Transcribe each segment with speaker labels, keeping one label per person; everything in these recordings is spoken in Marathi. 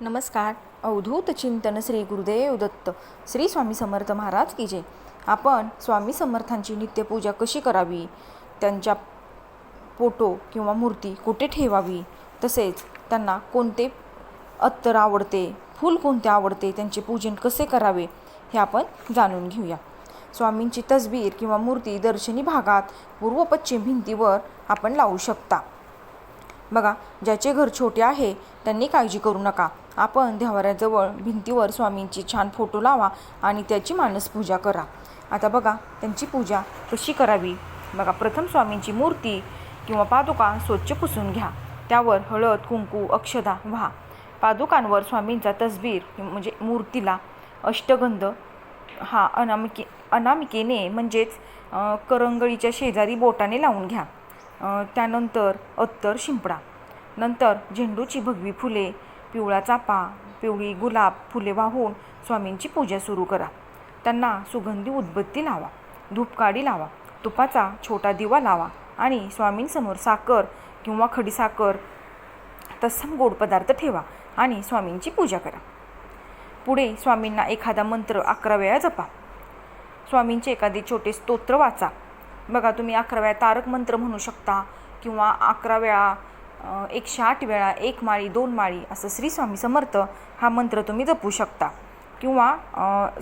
Speaker 1: नमस्कार. अवधूत चिंतन श्री गुरुदेव दत्त श्री स्वामी समर्थ महाराज की जय. आपण स्वामी समर्थांची नित्यपूजा कशी करावी? त्यांच्या फोटो किंवा मूर्ती कुठे ठेवावी? तसेच त्यांना कोणते अत्तर आवडते? फूल कोणते आवडते? त्यांचे पूजन कसे करावे? हे आपण जाणून घेऊया. स्वामींची तसबीर किंवा मूर्ती दर्शनी भागात पूर्व पश्चिम भिंतीवर आपण लावू शकता. बघा ज्याचे घर छोटे आहे त्यांनी काळजी करू नका. आपण देवाऱ्याजवळ भिंतीवर स्वामींची छान फोटो लावा आणि त्याची मानस पूजा करा. आता बघा त्यांची पूजा कशी करावी? बघा प्रथम स्वामींची मूर्ती किंवा पादुका स्वच्छ पुसून घ्या. त्यावर हळद कुंकू अक्षदा व्हा. पादुकांवर स्वामींचा तसबीर म्हणजे मूर्तीला अष्टगंध. हा अनामिके अनामिकेने म्हणजेच करंगळीच्या शेजारी बोटाने लावून घ्या. त्यानंतर अत्तर शिंपडा. नंतर झेंडूची भगवी फुले पिवळा चापा पिवळी गुलाब फुले वाहून स्वामींची पूजा सुरू करा. त्यांना सुगंधी उदबत्ती लावा धूपकाडी लावा तुपाचा छोटा दिवा लावा आणि स्वामींसमोर साखर किंवा खडीसाखर तत्सम गोड पदार्थ ठेवा आणि स्वामींची पूजा करा. पुढे स्वामींना एखादा मंत्र अकरा वेळा जपा. स्वामींचे एखादे छोटे स्तोत्र वाचा. बघा तुम्ही अकरा वेळा तारक मंत्र म्हणू शकता किंवा अकरा वेळा एकशे आठ वेळा एक माळी दोन माळी असं श्री स्वामी समर्थ हा मंत्र तुम्ही जपू शकता. किंवा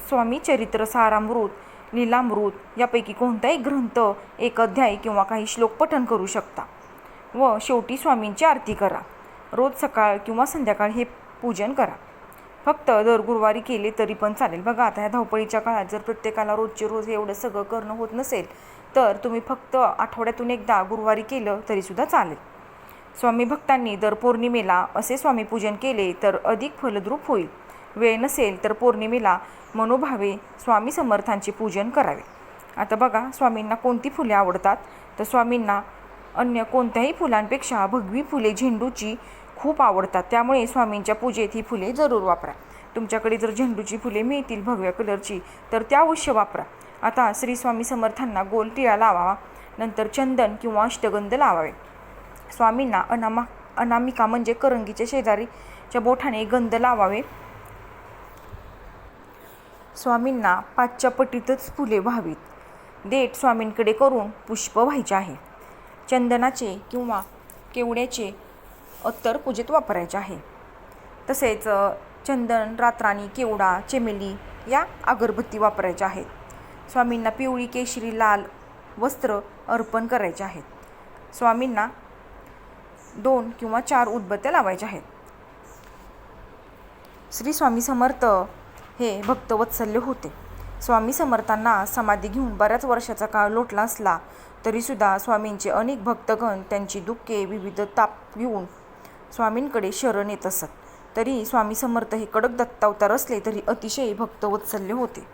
Speaker 1: स्वामी चरित्र सारामृत लीलामृत यापैकी कोणताही ग्रंथ एक अध्याय किंवा काही श्लोक पठण करू शकता. व शेवटी स्वामींची आरती करा. रोज सकाळ किंवा संध्याकाळ हे पूजन करा. फक्त दर गुरुवारी केले तरी पण चालेल. बघा आता ह्या धावपळीच्या काळात जर प्रत्येकाला रोजचे रोज एवढं सगळं करणं होत नसेल तर तुम्ही फक्त आठवड्यातून एकदा गुरुवारी केलं तरीसुद्धा चालेल. स्वामी भक्तांनी दर पौर्णिमेला असे स्वामीपूजन केले तर अधिक फलद्रूप होईल. वेळ नसेल तर पौर्णिमेला मनोभावे स्वामी समर्थांचे पूजन करावे. आता बघा स्वामींना कोणती फुले आवडतात? तर स्वामींना अन्य कोणत्याही फुलांपेक्षा भगवी फुले झेंडूची खूप आवडतात. त्यामुळे स्वामींच्या पूजेत ही फुले जरूर वापरा. तुमच्याकडे जर झेंडूची फुले मिळतील भगव्या कलरची तर त्या अवश्य वापरा. आता श्री स्वामी समर्थांना गोल टिळा लावावा नंतर चंदन किंवा अष्टगंध लावावे. स्वामींना अनामा अनामिका म्हणजे करंगीच्या शेजारीच्या बोठाने गंध लावावे. स्वामींना पाचच्या पटीतच फुले व्हावीत. देठ स्वामींकडे करून पुष्प व्हायचे आहे. चंदनाचे किंवा केवड्याचे अत्तर पूजेत वापरायचे आहे. तसेच चंदन रातराणी केवडा चेमेली या अगरबत्ती वापरायच्या आहेत. स्वामींना पिवळी केशरी लाल वस्त्र अर्पण करायचे आहेत. स्वामींना दोन किंवा चार उदबत्त्या लावायच्या आहेत. श्री स्वामी समर्थ हे भक्तवत्सल्य होते. स्वामी समर्थांना समाधी घेऊन बऱ्याच वर्षाचा काळ लोटला असला तरीसुद्धा स्वामींचे अनेक भक्तगण त्यांची दुःखे विविध ताप घेऊन स्वामींकडे शरण येत असत. तरी स्वामी समर्थ हे कडक दत्तावतार असले तरी अतिशय भक्तवत्सल्य होते.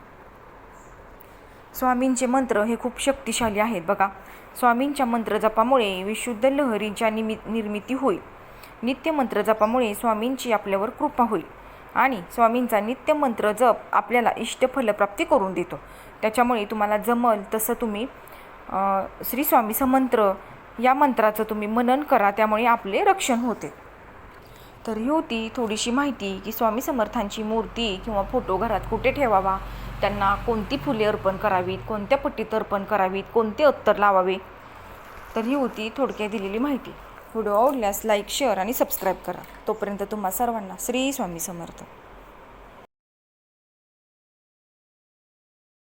Speaker 1: स्वामींचे मंत्र हे खूप शक्तिशाली आहेत बघा. स्वामींच्या मंत्र जपामुळे विशुद्ध लहरींच्या निमि निर्मिती होईल. नित्य मंत्रजपामुळे स्वामींची आपल्यावर कृपा होईल. आणि स्वामींचा नित्य मंत्र जप आपल्याला इष्टफलप्राप्ती करून देतो. त्याच्यामुळे तुम्हाला जमल तसं तुम्ही श्री स्वामी समंत्र या मंत्राचं तुम्ही मनन करा त्यामुळे आपले रक्षण होते. तर ही होती. थोडीशी माहिती की स्वामी समर्थांची मूर्ती किंवा फोटो घरात कुठे ठेवावा? त्यांना कोणती फुले अर्पण करावीत? कोणत्या पट्टीत अर्पण करावीत? कोणते अत्तर लावावे? तर ही होती थोडक्यात दिलेली माहिती. व्हिडिओ आवडल्यास लाईक शेअर आणि सबस्क्राईब करा. तोपर्यंत तुम्हा सर्वांना श्री स्वामी समर्थ.